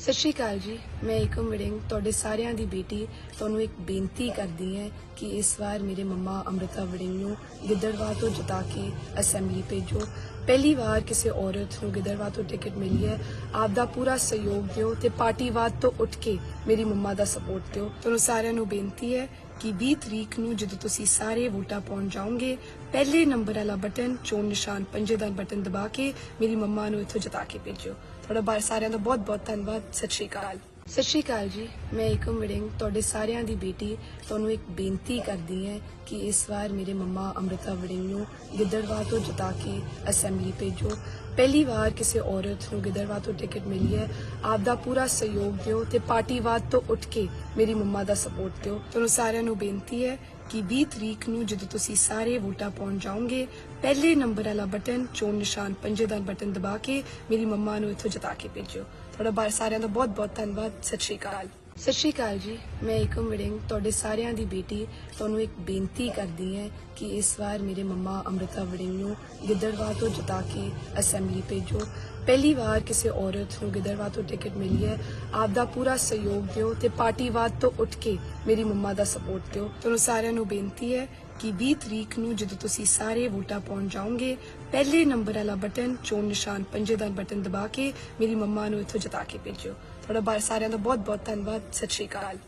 ਸਤਿ ਸ਼੍ਰੀ ਅਕਾਲ ਜੀ। ਮੈਂ ਏਕਮ ਵੜਿੰਗ ਤੁਹਾਡੇ ਸਾਰਿਆਂ ਦੀ ਬੇਟੀ। ਤੁਹਾਨੂੰ ਇੱਕ ਬੇਨਤੀ ਕਰਦੀ ਹੈ ਕਿ ਇਸ ਵਾਰ ਮੇਰੇ ਮੰਮਾ ਅੰਮ੍ਰਿਤਾ ਵੜਿੰਗ ਨੂੰ ਗਿੱਦੜਵਾ ਤੋਂ ਜਿਤਾ ਕੇ ਅਸੈਂਬਲੀ ਭੇਜੋ। ਪਹਿਲੀ ਵਾਰ ਕਿਸੇ ਔਰਤ ਨੂੰ ਗਿੱਦੜਵਾ ਤੋਂ ਟਿਕਟ ਮਿਲੀ ਹੈ। ਆਪ ਦਾ ਪੂਰਾ ਸਹਿਯੋਗ ਦਿਓ ਤੇ ਪਾਰਟੀਵਾਦ ਤੋਂ ਉੱਠ ਕੇ ਮੇਰੀ ਮੰਮਾ ਦਾ ਸਪੋਰਟ ਦਿਓ। ਤੁਹਾਨੂੰ ਸਾਰਿਆਂ ਨੂੰ ਬੇਨਤੀ ਹੈ ਕਿ 20 ਤਰੀਕ ਨੂੰ ਜਦੋਂ ਤੁਸੀਂ ਸਾਰੇ ਵੋਟਾਂ ਪਾਉਣ ਜਾਓਗੇ, ਪਹਿਲੇ ਨੰਬਰ ਵਾਲਾ ਬਟਨ ਚੋਣ ਨਿਸ਼ਾਨ ਪੰਜੇ ਦਾ ਬਟਨ ਦਬਾ ਕੇ ਮੇਰੀ ਮੰਮਾ ਨੂੰ ਇੱਥੋਂ ਜਿਤਾ ਕੇ ਭੇਜਿਓ। ਤੁਹਾਡਾ ਬਾਰ ਸਾਰਿਆਂ ਦਾ ਬਹੁਤ ਬਹੁਤ ਧੰਨਵਾਦ। ਸਤਿ ਸ਼੍ਰੀ ਅਕਾਲ। ਸਤਿ ਸ਼੍ਰੀ ਅਕਾਲ ਜੀ। ਮੈਂ ਏਕਮ ਵੜਿੰਗ, ਤੁਹਾਡੇ ਸਾਰਿਆਂ ਦੀ ਬੇਟੀ। ਤੁਹਾਨੂੰ ਇੱਕ ਬੇਨਤੀ ਕਰਦੀ ਹੈ ਕਿ ਇਸ ਵਾਰ ਮੇਰੇ ਮੰਮਾ ਅੰਮ੍ਰਿਤਾ ਵੜਿੰਗ ਨੂੰ ਗਿੱਦੜਵਾ ਤੋਂ ਜਿਤਾ ਕੇ ਅਸੈਂਬਲੀ ਭੇਜੋ। ਪਹਿਲੀ ਵਾਰ ਕਿਸੇ ਔਰਤ ਨੂੰ ਗਿੱਦੜਵਾ ਤੋਂ ਟਿਕਟ ਮਿਲੀ ਹੈ। ਆਪ ਦਾ ਪੂਰਾ ਸਹਿਯੋਗ ਦਿਓ ਤੇ ਪਾਰਟੀਵਾਦ ਤੋਂ ਉੱਠ ਕੇ ਮੇਰੀ ਮੰਮਾ ਦਾ ਸਪੋਰਟ ਦਿਓ। ਤੁਹਾਨੂੰ ਸਾਰਿਆਂ ਨੂੰ ਬੇਨਤੀ ਹੈ ਕਿ 20 ਤਰੀਕ ਨੂੰ ਜਦੋਂ ਤੁਸੀਂ ਸਾਰੇ ਵੋਟਾਂ ਪਾਉਣ ਜਾਓਗੇ, ਪਹਿਲੇ ਨੰਬਰ ਵਾਲਾ ਬਟਨ ਚੋਣ ਨਿਸ਼ਾਨ ਪੰਜੇ ਦਾ ਬਟਨ ਦਬਾ ਕੇ ਮੇਰੀ ਮੰਮਾ ਨੂੰ ਇੱਥੋਂ ਜਿਤਾ ਕੇ ਭੇਜਿਓ। ਤੁਹਾਡਾ ਬਾਰ ਸਾਰਿਆਂ ਦਾ ਬਹੁਤ ਬਹੁਤ ਧੰਨਵਾਦ। ਸਤਿ ਸ਼੍ਰੀ ਅਕਾਲ। ਸਤਿ ਸ਼੍ਰੀ ਅਕਾਲ ਜੀ। ਮੈਂ ਏਕਮ ਵੜਿੰਗ, ਤੁਹਾਡੇ ਸਾਰਿਆਂ ਦੀ ਬੇਟੀ। ਤੁਹਾਨੂੰ ਇੱਕ ਬੇਨਤੀ ਕਰਦੀ ਹੈ ਕਿ ਇਸ ਵਾਰ ਮੇਰੇ ਮੰਮਾ ਅੰਮ੍ਰਿਤਾ ਵੜਿੰਗ ਨੂੰ ਗਿੱਦੜਵਾ ਤੋਂ ਜਿਤਾ ਕੇ ਅਸੈਂਬਲੀ ਭੇਜੋ। ਪਹਿਲੀ ਵਾਰ ਕਿਸੇ ਔਰਤ ਨੂੰ ਗਿੱਦੜਵਾ ਤੋਂ ਟਿਕਟ ਮਿਲੀ ਹੈ। ਆਪ ਦਾ ਪੂਰਾ ਸਹਿਯੋਗ ਦਿਓ ਤੇ ਪਾਰਟੀਵਾਦ ਤੋਂ ਉੱਠ ਕੇ ਮੇਰੀ ਮੰਮਾ ਦਾ ਸਪੋਰਟ ਦਿਓ। ਤੁਹਾਨੂੰ ਸਾਰਿਆਂ ਨੂੰ ਬੇਨਤੀ ਹੈ ਕਿ 20 ਤਰੀਕ ਨੂੰ ਜਦੋਂ ਤੁਸੀਂ ਸਾਰੇ ਵੋਟਾਂ ਪਾਉਣ ਜਾਓਗੇ, ਪਹਿਲੇ ਨੰਬਰ ਵਾਲਾ ਬਟਨ ਚੋਣ ਨਿਸ਼ਾਨ ਪੰਜੇ ਦਾ ਬਟਨ ਦਬਾ ਕੇ ਮੇਰੀ ਮੰਮਾ ਨੂੰ ਇੱਥੋਂ ਜਿਤਾ ਕੇ ਭੇਜਿਓ। ਤੁਹਾਡਾ ਬਾਰ ਸਾਰਿਆਂ ਦਾ ਬਹੁਤ ਬਹੁਤ ਧੰਨਵਾਦ। ਸਤਿ ਸ਼੍ਰੀ ਅਕਾਲ।